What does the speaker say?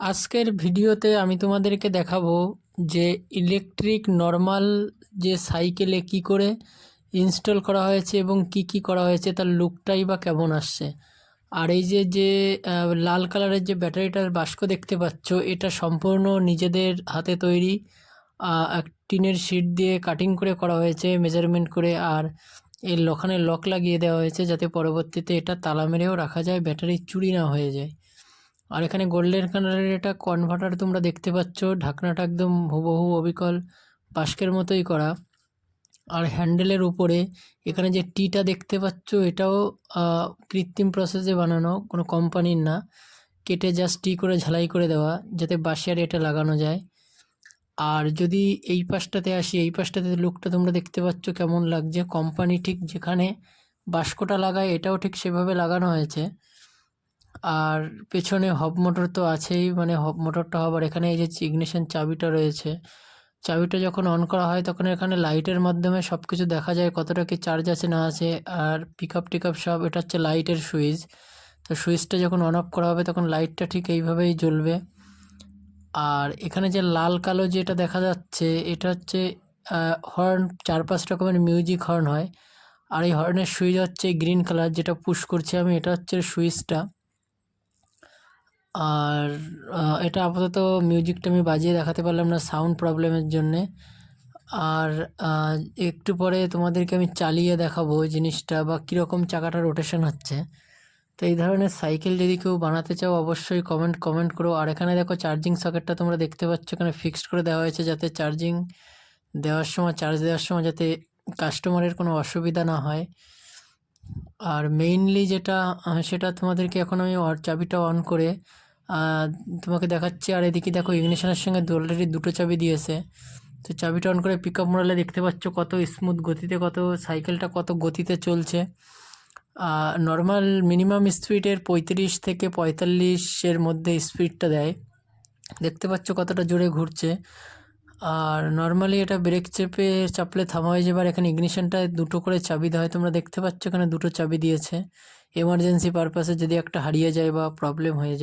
আজকের ভিডিওতে আমি তোমাদেরকে দেখাবো যে ইলেকট্রিক নর্মাল যে সাইকেলে কি করে ইনস্টল করা হয়েছে এবং কি কি করা হয়েছে, তার লুকটাই বা কেমন আসছে। আর এই যে যে লাল কালারের যে ব্যাটারিটার বাস্ক দেখতে পাচ্ছ, এটা সম্পূর্ণ নিজেদের হাতে তৈরি। এক টিনের শিট দিয়ে কাটিং করে করা হয়েছে, মেজারমেন্ট করে, আর এর লখানে লক লাগিয়ে দেওয়া হয়েছে যাতে পরবর্তীতে এটা তালা মেরেও রাখা যায়, ব্যাটারি চুরি না হয়ে যায়। আর এখানে গোল্ডেন কালারের এটা কনভার্টার তোমরা দেখতে পাচ্ছ। ঢাকনাটা একদম হুবহু অবিকল, বাস্কের মতোই করা। আর হ্যান্ডেলের উপরে এখানে যে টিটা দেখতে পাচ্ছ, এটাও কৃত্রিম প্রসেসে বানানো, কোনো কোম্পানির না। কেটে জাস্ট টি করে ঝালাই করে দেওয়া, যাতে বাসিয়ারে এটা লাগানো যায়। আর যদি এই পাশটাতে আসি, এই পাশটাতে লুকটা তোমরা দেখতে পাচ্ছ কেমন লাগছে। কোম্পানি ঠিক যেখানে বাস্কটা লাগায়, এটাও ঠিক সেভাবে লাগানো হয়েছে। আর পেছনে হব মোটর তো আছেই মানে হব মোটরটা হবার এখানে এই যে ইগনিশন চাবিটা রয়েছে, চাবিটা যখন অন করা হয় তখন এখানে লাইটের মাধ্যমে সব কিছু দেখা যায় কতটা কি চার্জ আছে না আছে, আর পিক আপ টিক আপ সব, এটা হচ্ছে লাইটের সুইচ, তো সুইচটা যখন অন অফ করা হবে তখন লাইটটা ঠিক এইভাবেই জ্বলবে, আর এখানে যে লাল কালো যেটা দেখা যাচ্ছে, এটা হচ্ছে হর্ন চার পাঁচ রকমের মিউজিক হর্ন হয়, আর এই হর্নের সুইচ হচ্ছে গ্রিন কালার যেটা পুশ করছি আমি, এটা হচ্ছে সুইচটা আর এটা আপাতত মিউজিকটা আমি বাজিয়ে দেখাতে পারলাম না সাউন্ড প্রবলেমের জন্যে। আর একটু পরে তোমাদেরকে আমি চালিয়ে দেখাবো জিনিসটা বা কীরকম চাকাটা রোটেশন হচ্ছে। তো এই ধরনের সাইকেল যদি কেউ বানাতে চাও, অবশ্যই কমেন্ট কমেন্ট করো। আর এখানে দেখো চার্জিং সকেটটা তোমরা দেখতে পাচ্ছ, এখানে ফিক্সড করে দেওয়া হয়েছে যাতে চার্জিং দেওয়ার সময় চার্জ দেওয়ার সময় যাতে কাস্টমারের কোনো অসুবিধা না হয়। আর মেইনলি যেটা সেটা তোমাদেরকে এখন আমি চাবিটা অন করে তোমাকে দেখাচ্ছি, আর এদিকে দেখো ইগনিশনের সঙ্গে অলরেডি দুটো চাবি দিয়েছে। তো চাবিটা অন করে পিক আপ মোড়ালে দেখতে পাচ্ছ কত স্মুথ গতিতে, কত সাইকেলটা কত গতিতে চলছে। নর্মাল মিনিমাম স্পিডের পঁয়ত্রিশ থেকে পঁয়তাল্লিশের মধ্যে স্পিডটা দেয়। দেখতে পাচ্ছ কতটা জোরে ঘুরছে। আর নর্মালি এটা ব্রেক চেপে চাপলে থামা হয়ে যাবে, আর এখানে ইগনিশনটায় দুটো করে চাবি দেওয়া হয়। তোমরা দেখতে পাচ্ছ এখানে দুটো চাবি দিয়েছে। এমার্জেন্সি পারপাসে যদি একটা হারিয়ে যায় বা প্রবলেম হয়ে যায়।